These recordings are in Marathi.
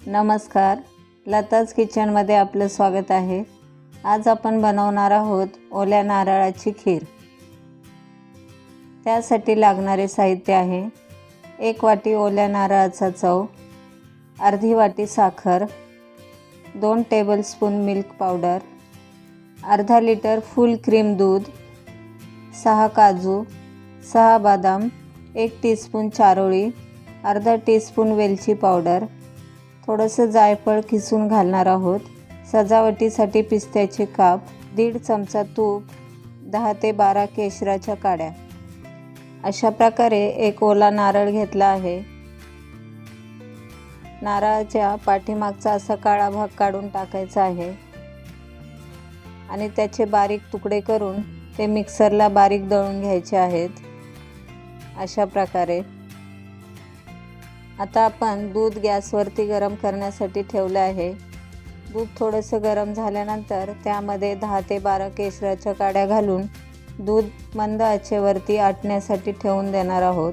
नमस्कार. लताज किचनमध्ये आपलं स्वागत आहे. आज आपण बनवणार आहोत ओल्या नारळाची खीर. त्यासाठी लागणारे साहित्य आहे. एक वाटी ओल्या नारळाचा चव अर्धी वाटी साखर दोन टेबलस्पून मिल्क पावडर अर्धा लिटर फुल क्रीम दूध सहा काजू सहा बदाम एक टीस्पून चारोळी अर्धा टीस्पून वेलची पावडर थोडंसं जायफळ खिसून घालणार आहोत. सजावटीसाठी पिस्त्याचे काप दीड चमचा तूप दहा ते बारा केशराच्या काड्या. अशा प्रकारे एक ओला नारळ घेतला आहे. नारळाच्या पाठीमागचा असा काळा भाग काढून टाकायचा आहे. आणि त्याचे बारीक तुकडे करून ते मिक्सरला बारीक दळून घ्यायचे आहेत. अशा प्रकारे. आता आपण दूध गॅसवरती गरम करण्यासाठी ठेवलं आहे. दूध थोडंसं गरम झाल्यानंतर त्यामध्ये दहा ते बारा केशराच्या काड्या घालून दूध मंद आचेवरती आटण्यासाठी ठेवून देणार आहोत.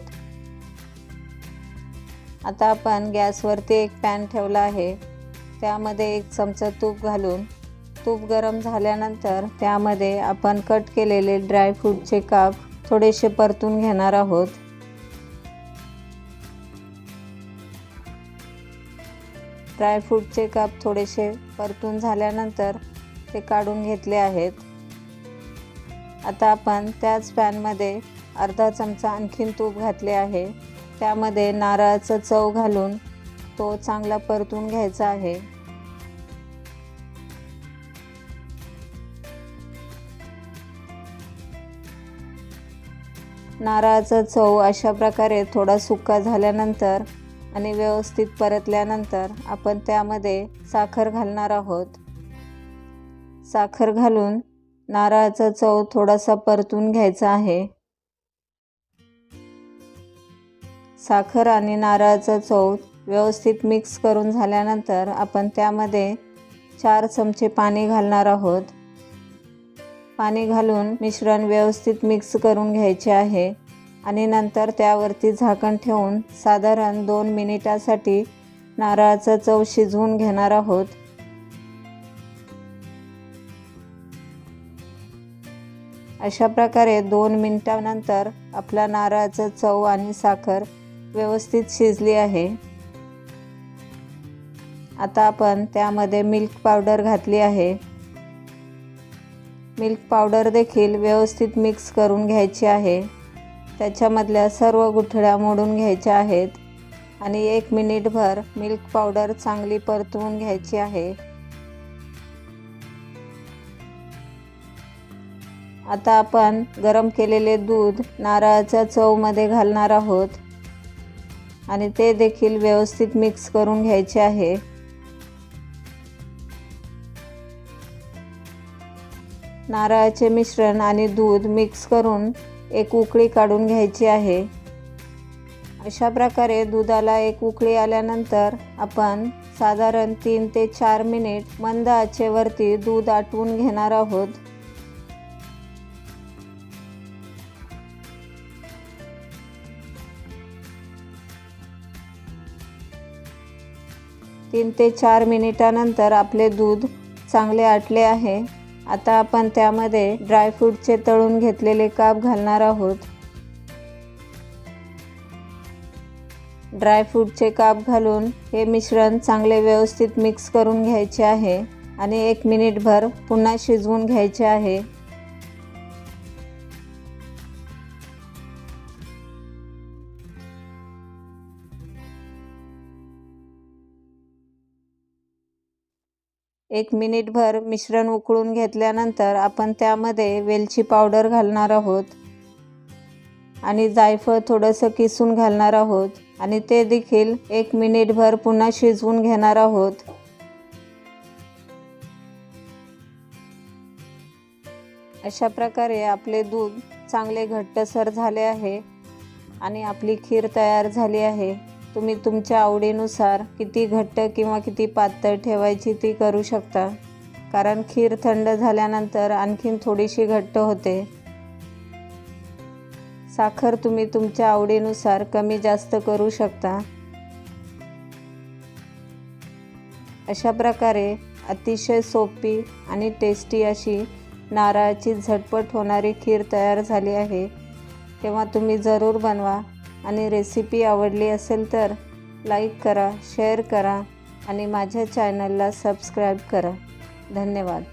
आता आपण गॅसवरती एक पॅन ठेवला आहे. त्यामध्ये एक चमचा तूप घालून तूप गरम झाल्यानंतर त्यामध्ये आपण कट केलेले ड्रायफ्रूटचे काप थोडेसे परतून घेणार आहोत. ड्रायफ्रूटचे काप थोडेसे परतून झाल्यानंतर ते काढून घेतले आहेत. आता आपण त्याच पॅनमध्ये अर्धा चमचा आणखीन तूप घातले आहे. त्यामध्ये नारळाचं चव घालून तो चांगला परतून घ्यायचा आहे. नारळाचा चव अशा प्रकारे थोडा सुका झाल्यानंतर आणि व्यवस्थित परतल्यानंतर आपण त्यामध्ये साखर घालणार आहोत. साखर घालून नारळाचा चव थोडासा परतून घ्यायचा आहे. साखर आणि नारळाचा चव व्यवस्थित मिक्स करून झाल्यानंतर आपण त्यामध्ये चार चमचे पाणी घालणार आहोत. पाणी घालून मिश्रण व्यवस्थित मिक्स करून घ्यायचे आहे. आणि नंतर त्यावरती झाकण ठेवून साधारण दोन मिनिटासाठी नारळाचा चव शिजवून घेणार आहोत. अशा प्रकारे दोन मिनिटानंतर आपला नारळाचा चव आणि साखर व्यवस्थित शिजली आहे. आता आपण त्यामध्ये मिल्क पावडर घातली आहे. मिल्क पावडर देखील व्यवस्थित मिक्स करून घ्यायची आहे. त्याच्यामधल्या सर्व गुठळ्या मोडून घ्यायच्या आहेत. आणि एक मिनिटभर मिल्क पावडर चांगली परतवून घ्यायची आहे. आता आपण गरम केलेले दूध नारळाच्या चवमध्ये घालणार आहोत. आणि ते देखील व्यवस्थित मिक्स करून घ्यायचे आहे. नारळाचे मिश्रण आणि दूध मिक्स करून एक उकळी काढून घ्यायची आहे. अशा प्रकारे दुधाला एक उकळी आल्यानंतर आपण साधारण तीन ते चार मिनिट मंद आचेवरती दूध आटवून घेणार आहोत. तीन ते चार मिनिटानंतर आपले दूध चांगले आटले आहे. आता आपण त्यामध्ये ड्रायफ्रूटचे तळून घेतलेले काप घालणार आहोत. ड्रायफ्रूटचे काप घालून हे मिश्रण चांगले व्यवस्थित मिक्स करून घ्यायचे आहे आणि एक मिनिटभर पुन्हा शिजवून घ्यायचे आहे. एक मिनिटभर मिश्रण उकळून घेतल्यानंतर आपण त्यामध्ये वेलची पावडर घालणार आहोत. आणि जायफळ थोडंसं किसून घालणार आहोत. आणि ते देखील एक मिनिटभर पुन्हा शिजवून घेणार आहोत. अशा प्रकारे आपले दूध चांगले घट्टसर झाले आहे. आणि आपली खीर तयार झाली आहे. तुम्ही तुमच्या आवडीनुसार किती घट्ट किंवा किती पातळ ठेवायची ती करू शकता. कारण खीर थंड झाल्यानंतर आणखीन थोडीशी घट्ट होते. साखर तुम्ही तुमच्या आवडीनुसार कमी जास्त करू शकता. अशा प्रकारे अतिशय सोपी आणि टेस्टी अशी नारळाची झटपट होणारी खीर तयार झाली आहे. तेव्हा तुम्ही जरूर बनवा. आणि रेसिपी आवडली असेल तर लाईक करा शेअर करा आणि माझ्या चॅनलला सबस्क्राईब करा. धन्यवाद.